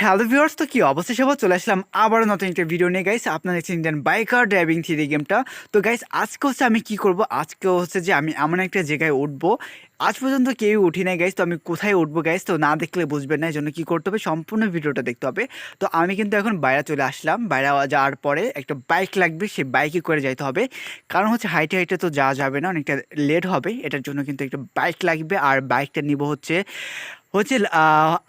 Hello viewers তো কি অবস্থা সবার? চলে আসলাম আবারও নতুন একটা ভিডিও নিয়ে গাইস আপনার দেখছেন ইন্ডিয়ান বাইকার ড্রাইভিং থ্রি গেমটা তো গাইস আজকে হচ্ছে আমি কি করব? আজকে হচ্ছে যে আমি এমন একটা জায়গায় উঠবো আজ পর্যন্ত কেউ উঠি নাই গাইস তো আমি কোথায় উঠবো গাইস তো না দেখলে বুঝবেন না এই জন্য কী করতে হবে? সম্পূর্ণ ভিডিওটা দেখতে হবে। তো আমি কিন্তু এখন বাইরে চলে আসলাম। বাইরে যাওয়ার পরে একটা বাইক লাগবে, সেই বাইকে করে যাইতে হবে। কারণ হচ্ছে হাইটে হাইটে তো যাওয়া যাবে না, অনেকটা লেট হবে। এটার জন্য কিন্তু একটা বাইক লাগবে। আর বাইকটা নিব হচ্ছে হচ্ছে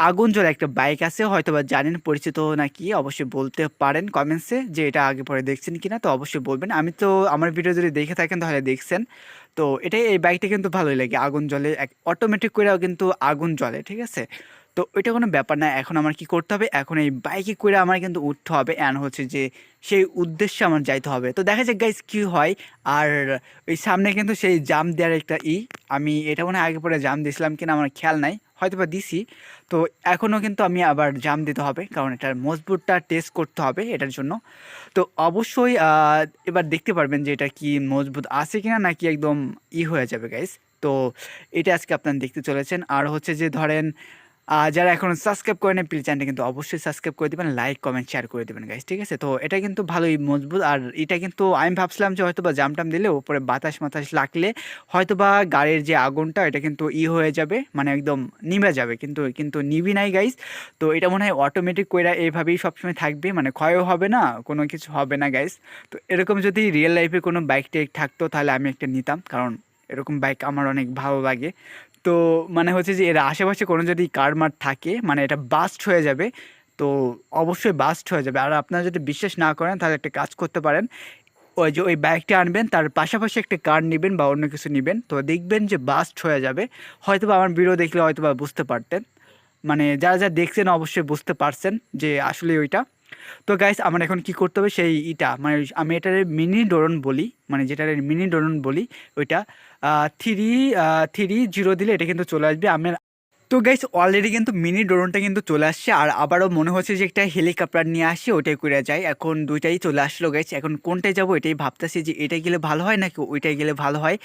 আগুন জ্বলা একটা বাইক আছে। হয়তো বা জানেন, পরিচিত নাকি, অবশ্যই বলতে পারেন কমেন্টসে যে এটা আগে পরে দেখছেন কিনা, তো অবশ্যই বলবেন। আমি তো আমার ভিডিও যদি দেখে থাকেন, তাহলে দেখছেন। তো এটাই এই বাইকটা কিন্তু ভালোই লাগে, আগুন জ্বলে অটোমেটিক করেও কিন্তু আগুন জ্বলে, ঠিক আছে? তো ওইটা কোনো ব্যাপার না, এখন আমার কি করতে হবে? এখন এই বাইকে করে আমার কিন্তু উঠতে হবে অ্যান্ড হচ্ছে যে সেই উদ্দেশ্যে আমার যাইতে হবে। তো দেখা যাক গাইজ কী হয়, আর ওই সামনে কিন্তু সেই জাম দেওয়ার একটা ই, আমি এটা মনে হয় আগে পরে জাম দিয়েছিলাম কিনা আমার খেয়াল নাই। হয়তো বা দিছি। তো এখনও কিন্তু আমি আবার জাম দিতে হবে, কারণ এটার মজবুতটা টেস্ট করতে হবে এটার জন্য। তো অবশ্যই এবার দেখতে পারবেন যে এটা কি মজবুত আছে কিনা নাকি একদম ই হয়ে যাবে গাইস তো এটা আজকে আপনার দেখতে চলেছেন। আর হচ্ছে যে ধরেন যারা এখনও সাবস্ক্রাইব করেন প্লিজ চ্যানেলটা কিন্তু অবশ্যই সাবস্ক্রাইব করে দেবেন লাইক কমেন্ট শেয়ার করে দেবেন গাইস ঠিক আছে? তো এটা কিন্তু ভালোই মজবুত, আর এটা কিন্তু আমি ভাবছিলাম যে হয়তো বা জাম টাম দিলে ওপরে বাতাস মাতাস লাগলে হয়তো বা গাড়ির যে আগুনটা, এটা কিন্তু ই হয়ে যাবে মানে একদম নিভে যাবে, কিন্তু কিন্তু নিবি নাই গাইস তো এটা মনে হয় অটোমেটিক কইরা এইভাবেই সবসময় থাকবে মানে ক্ষয়ও হবে না, কোনো কিছু হবে না গাইস তো এরকম যদি রিয়েল লাইফে কোনো বাইক টাইক থাকতো, তাহলে আমি একটা নিতাম, কারণ এরকম বাইক আমার অনেক ভালো লাগে। তো মানে হচ্ছে যে এর আশেপাশে কোনো যদি কার মার থাকে মানে এটা বাস্ট হয়ে যাবে, তো অবশ্যই বাস্ট হয়ে যাবে। আর আপনারা যদি বিশ্বাস না করেন, তাহলে একটা কাজ করতে পারেন। ওই যে ওই বাইকটা আনবেন, তার পাশাপাশি একটা কার নেবেন বা অন্য কিছু নেবেন, তো দেখবেন যে বাস্ট হয়ে যাবে। হয়তো বা আমার ভিডিও দেখলে হয়তো বা বুঝতে পারতেন। মানে যারা যা দেখছেন, অবশ্যই বুঝতে পারছেন যে আসলে ওইটা। তো গাইস আমার এখন কি করতে হবে? সেই ইটা মানে আমি এটার মিনি ডোরন বলি মানে যেটার মিনি ডোরন বলি, ওইটা থ্রি থ্রি জিরো দিলে এটা কিন্তু চলে আসবে। আমার তো গাইস অলরেডি কিন্তু মিনি ড্রোনটা কিন্তু চলে আসছে, আর আবারও মনে হচ্ছে যে একটা হেলিকপ্টার নিয়ে আসি ওটাই করে যায় এখন দুইটাই চলে আসলো গাইস এখন কোনটায় যাব এটাই ভাবতেছি যে এটাই গেলে ভালো হয় নাকি ওইটাই গেলে ভালো হয়।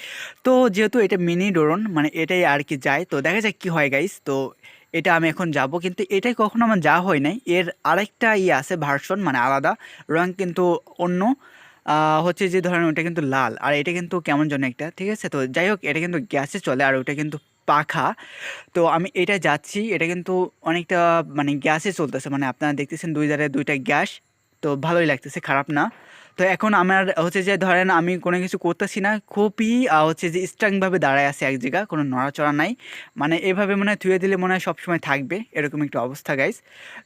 তো যেহেতু এটা মিনি ড্রোন মানে এটাই আর কি যায়, তো দেখা যাক কি হয় গাইস তো এটা আমি এখন যাব। কিন্তু এটাই কখনো আমার যাওয়া হয় নাই। এর আরেকটা ইয়ে আছে ভার্সন মানে আলাদা। রং কিন্তু অন্য। হচ্ছে যে ধরেন ওটা কিন্তু লাল। আর এটা কিন্তু কেমন যেন একটা, ঠিক আছে? তো যাই হোক, এটা কিন্তু গ্যাসে চলে আর ওটা কিন্তু পাখা। তো আমি এটা যাচ্ছি। এটা কিন্তু অনেকটা মানে গ্যাসে চলতেছে। মানে আপনারা দেখতেছেন দুই ধারে দুইটা গ্যাস। তো ভালোই লাগতেছে, খারাপ না। তো এখন আমার হচ্ছে যে ধরেন আমি কোনো কিছু করতেছি না, খুবই হচ্ছে যে স্ট্রংভাবে দাঁড়ায় আছে এক জায়গা কোনো নড়াচড়া নাই। মানে এভাবে মনে হয় থুয়ে দিলে মনে হয় সবসময় থাকবে, এরকম একটা অবস্থা গাইস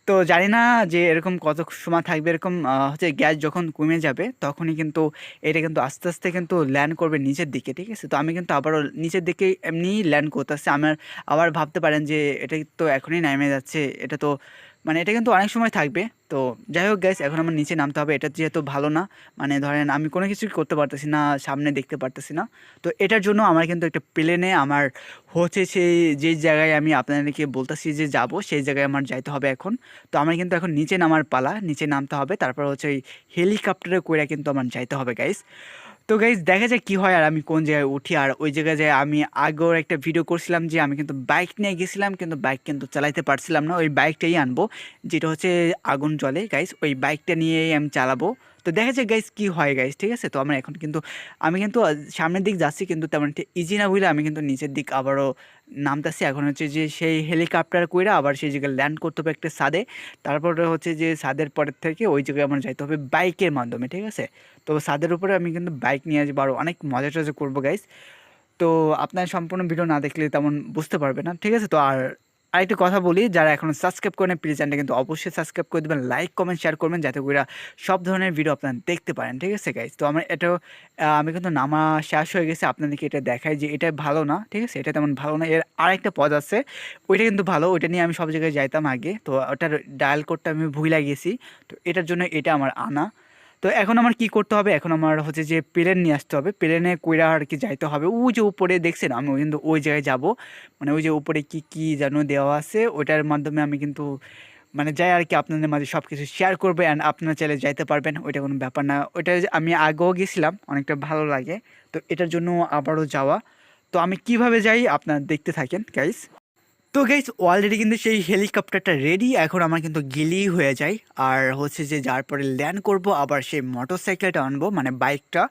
তো জানি না যে এরকম কত সময় থাকবে, এরকম হচ্ছে গ্যাস যখন কমে যাবে, তখনই কিন্তু এটা কিন্তু আস্তে আস্তে কিন্তু ল্যান্ড করবে নিচের দিকে, ঠিক আছে? তো আমি কিন্তু আবারও নিচের দিকে এমনি ল্যান্ড করতেছি। আমার, আবার ভাবতে পারেন যে এটা তো এখনই নেমে যাচ্ছে, এটা তো মানে এটা কিন্তু অনেক সময় থাকবে। তো যাই হোক গ্যাস এখন আমার নিচে নামতে হবে, এটা যেহেতু ভালো না। মানে ধরেন আমি কোনো কিছু করতে পারতেছি না, সামনে দেখতে পারতেছি না। তো এটার জন্য আমার কিন্তু একটা প্লেনে আমার হচ্ছে সেই, যে জায়গায় আমি আপনাদেরকে বলতেছি যে যাব, সেই জায়গায় আমার যাইতে হবে এখন। তো আমার কিন্তু এখন নিচে নামার পালা, নিচে নামতে হবে। তারপর হচ্ছে ওই হেলিকপ্টারে করে কিন্তু আমার যাইতে হবে গাইস তো গাইজ দেখা যায় কি হয় আর আমি কোন জায়গায় উঠি আর ওই জায়গায় যায় আমি আগেও একটা ভিডিও করছিলাম যে আমি কিন্তু বাইক নিয়ে গেছিলাম, কিন্তু বাইক কিন্তু চালাইতে পারছিলাম না। ওই বাইকটাই আনব, যেটা হচ্ছে আগুন জলে গাইজ ওই বাইকটা নিয়েই আমি চালাবো। তো দেখা যায় গাইস কি হয় গাইস ঠিক আছে? তো আমরা এখন কিন্তু, আমি কিন্তু সামনের দিক যাচ্ছি কিন্তু তেমন ইজি না বুঝলে আমি কিন্তু নিচের দিক আবারও নামতেছি। এখন হচ্ছে যে, সেই হেলিকপ্টার কইরা আবার সেই জায়গায় ল্যান্ড করতে হবে একটা ছাদে। তারপরে হচ্ছে যে, ছাদের পরের থেকে ওই জায়গায় আমার যাইতে হবে বাইকের মাধ্যমে, ঠিক আছে? তো ছাদের উপরে আমি কিন্তু বাইক নিয়ে আসব আর অনেক মজা টজা করব গাইস তো আপনার সম্পূর্ণ ভিডিও না দেখলে তেমন বুঝতে পারবে না, ঠিক আছে? তো আর আরেকটা কথা বলি, যারা এখনও সাবস্ক্রাইব করেন প্লিজ চ্যানেলটা কিন্তু অবশ্যই সাবস্ক্রাইব করে দেবেন লাইক কমেন্ট শেয়ার করবেন, যাতে করে সব ধরনের ভিডিও আপনারা দেখতে পারেন, ঠিক আছে গাইজ তো আমার এটা আমি কিন্তু নামা শেষ হয়ে গেছে, আপনাদেরকে এটা দেখায় যে এটা ভালো না, ঠিক আছে? এটা তেমন ভালো না। এর আরেকটা পদ আছে, ওইটা কিন্তু ভালো, ওইটা নিয়ে আমি সব জায়গায় যাইতাম আগে, তো ওটার ডায়াল কোডটা আমি ভুল লাগিয়েছি তো এটার জন্য এটা আমার আনা। তো এখন আমার কি করতে হবে? এখন আমার হচ্ছে যে প্লেন নিয়ে আসতে হবে। প্লেনে কইরা আর কি যাইতে হবে। ও যে উপরে দেখছেন, আমি ওই কিন্তু ওই জায়গায় যাব। মানে ওই যে উপরে কি কি যেন দেওয়া আছে, ওইটার মাধ্যমে আমি কিন্তু মানে যাই আর কি আপনাদের মাঝে সব কিছু শেয়ার করবে অ্যান্ড আপনারা চাইলে যাইতে পারবেন, ওইটা কোনো ব্যাপার না। ওইটা আমি আগেও গেছিলাম, অনেকটা ভালো লাগে। তো এটার জন্য আবারও যাওয়া। তো আমি কীভাবে যাই, আপনারা দেখতে থাকেন গাইস তো গাইস অলরেডি কিন্তু সেই হেলিকপ্টারটা রেডি এখন আমার কিন্তু গেলেই হয়ে যায়। আর হচ্ছে যে যার পরে ল্যান্ড করব, আবার সেই মোটর সাইকেলটা আনব মানে বাইকটা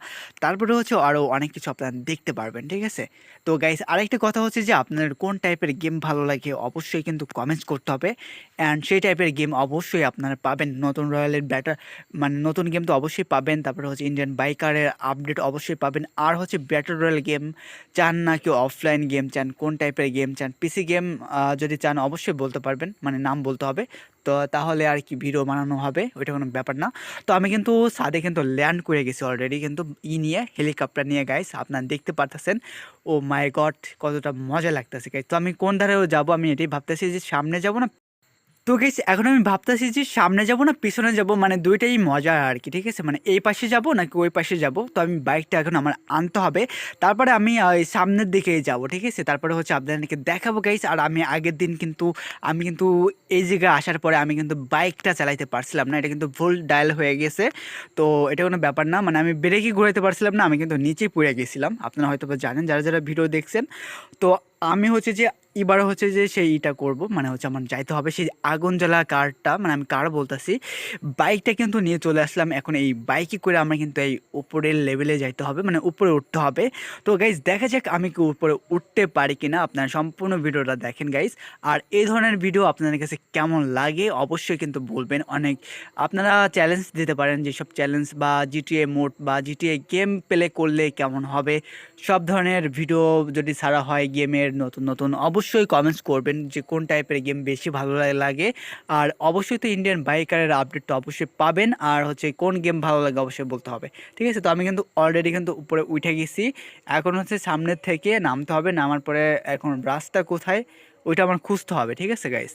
তারপরে হচ্ছে আরও অনেক কিছু আপনারা দেখতে পারবেন, ঠিক আছে? তো গাইস আরেকটা কথা হচ্ছে যে আপনার কোন টাইপের গেম ভালো লাগে, অবশ্যই কিন্তু কমেন্টস করতে হবে। অ্যান্ড সেই টাইপের গেম অবশ্যই আপনারা পাবেন। নতুন রয়্যালের ব্যাটার মানে নতুন গেম তো অবশ্যই পাবেন। তারপরে হচ্ছে ইন্ডিয়ান বাইকারের আপডেট অবশ্যই পাবেন। আর হচ্ছে ব্যাটার রয়্যাল গেম চান না কেউ অফলাইন গেম চান কোন টাইপের গেম চান পিসি গেম যদি চান অবশ্যই বলতে পারবেন মানে নাম বলতে হবে। তো তাহলে আর কি ভিডিও বানানো হবে, ওইটা কোনো ব্যাপার না। তো আমি কিন্তু সাদে কিন্তু ল্যান্ড করে গেছি অলরেডি কিন্তু ই নিয়ে, হেলিকপ্টার নিয়ে গাইস আপনার দেখতে পারতেছেন। ও মাই গড কতটা মজা লাগতেছে গাইস তো আমি কোন ধারেও যাব আমি এটাই ভাবতেছি যে সামনে যাব না তো গেস এখন আমি ভাবতেছি যে সামনে যাব না, পিছনে যাব? মানে দুইটাই মজা আর কি, ঠিক আছে? মানে এই পাশে যাব নাকি ওই পাশে যাব? তো আমি বাইকটা এখন আমার আনতে হবে। তারপরে আমি ওই সামনের দিকে যাব, ঠিক আছে? তারপরে হচ্ছে আপনাদেরকে দেখাবো গাইস আর আমি আগের দিন কিন্তু, আমি কিন্তু এই জায়গায় আসার পরে আমি কিন্তু বাইকটা চালাইতে পারছিলাম না। এটা কিন্তু ভুল ডায়াল হয়ে গেছে। তো এটা কোনো ব্যাপার না মানে আমি ব্রেকই ঘুরাইতে পারছিলাম না, আমি কিন্তু নিচেই পড়ে গেছিলাম। আপনারা হয়তো জানেন, যারা যারা ভিডিও দেখছেন। তো আমি হচ্ছে যে এবার হচ্ছে যে সেই ইটা করব মানে হচ্ছে আমার যাইতে হবে। সেই আগুন জ্বালা কারটা মানে আমি কার বলতেছি, বাইকটা কিন্তু নিয়ে চলে আসলাম। এখন এই বাইকে করে আমরা কিন্তু এই উপরের লেভেলে যাইতে হবে মানে উপরে উঠতে হবে। তো গাইজ দেখা যাক আমি কি উপরে উঠতে পারি কিনা। আপনারা সম্পূর্ণ ভিডিওটা দেখেন গাইজ আর এই ধরনের ভিডিও আপনাদের কাছে কেমন লাগে, অবশ্যই কিন্তু বলবেন। অনেক আপনারা চ্যালেঞ্জ দিতে পারেন, যেসব চ্যালেঞ্জ বা জিটিএ মোড বা জিটিএ গেম প্লে করলে কেমন হবে। সব ধরনের ভিডিও যদি ছাড়া হয় গেমের নতুন নতুন অবশ্যই কমেন্টস করবেন যে কোন টাইপের গেম বেশি ভালো লাগে। আর অবশ্যই তো ইন্ডিয়ান বাইকারের আপডেটটা অবশ্যই পাবেন। আর হচ্ছে কোন গেম ভালো লাগে অবশ্যই বলতে হবে। ঠিক আছে? তো আমি কিন্তু অলরেডি কিন্তু উপরে উঠে গেছি। এখন হচ্ছে সামনের থেকে নামতে হবে। নামার পরে এখন রাস্তা কোথায়? ওইটা আমার খুঁজতে হবে। ঠিক আছে গাইস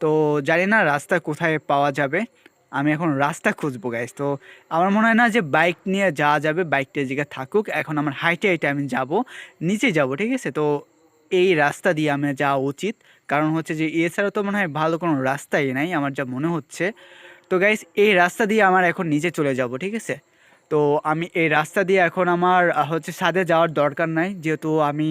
তো জানি না রাস্তা কোথায় পাওয়া যাবে। আমি এখন রাস্তা খুঁজবো গাইস তো আমার মনে হয় না যে বাইক নিয়ে যাওয়া যাবে। বাইকটা জায়গায় থাকুক। এখন আমার হাইটে হাইটে আমি যাব। নিচে যাব। ঠিক আছে? তো এই রাস্তা দিয়ে আমার যাওয়া উচিত। কারণ হচ্ছে যে, এছাড়া তো মনে হয় ভালো কোনো রাস্তাই নাই, আমার যা মনে হচ্ছে। তো গাইস এই রাস্তা দিয়ে আমার এখন নিচে চলে যাব, ঠিক আছে? তো আমি এই রাস্তা দিয়ে এখন আমার হচ্ছে সাদে যাওয়ার দরকার নাই। যেহেতু আমি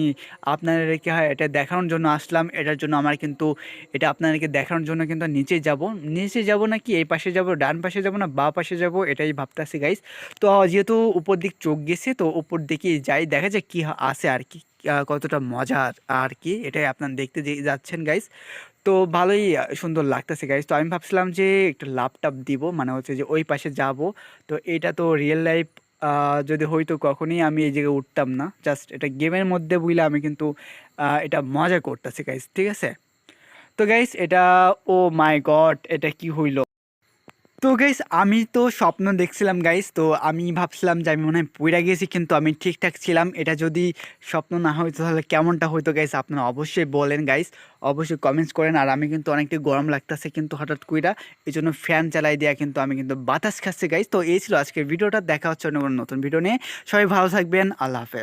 আপনাদেরকে হয় এটা দেখানোর জন্য আসলাম, এটার জন্য আমার কিন্তু, এটা আপনাদেরকে দেখানোর জন্য কিন্তু নিচে যাব। নিচে যাব না কি এই পাশে যাব, ডান পাশে যাব না, বা পাশে যাব, এটাই ভাবতেছি গাইস তো যেহেতু উপর দিক চোখ গেছে, তো উপর দিকে যাই, দেখা যায় কী আছে আর কি। কতটা মজার আর কি, এটাই আপনার দেখতে যে- যাচ্ছেন গাইস তো ভালোই সুন্দর লাগতেছে গাইস তো আমি ভাবছিলাম যে একটু ল্যাপটপ দিব মানে হচ্ছে যে ওই পাশে যাব। তো এটা তো রিয়েল লাইফ যদি হইতো কখনই আমি এই জায়গায় উঠতাম না। জাস্ট এটা গেমের মধ্যে বুঝলে আমি কিন্তু এটা মজা করতেছি গাইস ঠিক আছে? তো গাইস এটা ও মাই গড এটা কি হইল? তো গাইস আমি তো স্বপ্ন দেখছিলাম গাইস তো আমি ভাবছিলাম যে আমি মনে হয় পইরা গেছি, কিন্তু আমি ঠিকঠাক ছিলাম। এটা যদি স্বপ্ন না হইতো, তাহলে কেমনটা হইতো গাইস আপনারা অবশ্যই বলেন গাইস অবশ্যই কমেন্টস করেন, আর আমি কিন্তু অনেকটা গরম লাগতেছে কিন্তু হঠাৎ কইরা এই জন্য ফ্যান চালাই দেওয়া কিন্তু আমি কিন্তু বাতাস খাচ্ছি গাইস তো এই ছিল আজকের ভিডিওটা, দেখা হচ্ছে অন্য কোনো নতুন ভিডিও নিয়ে। সবাই ভালো থাকবেন, আল্লাহ হাফেজ।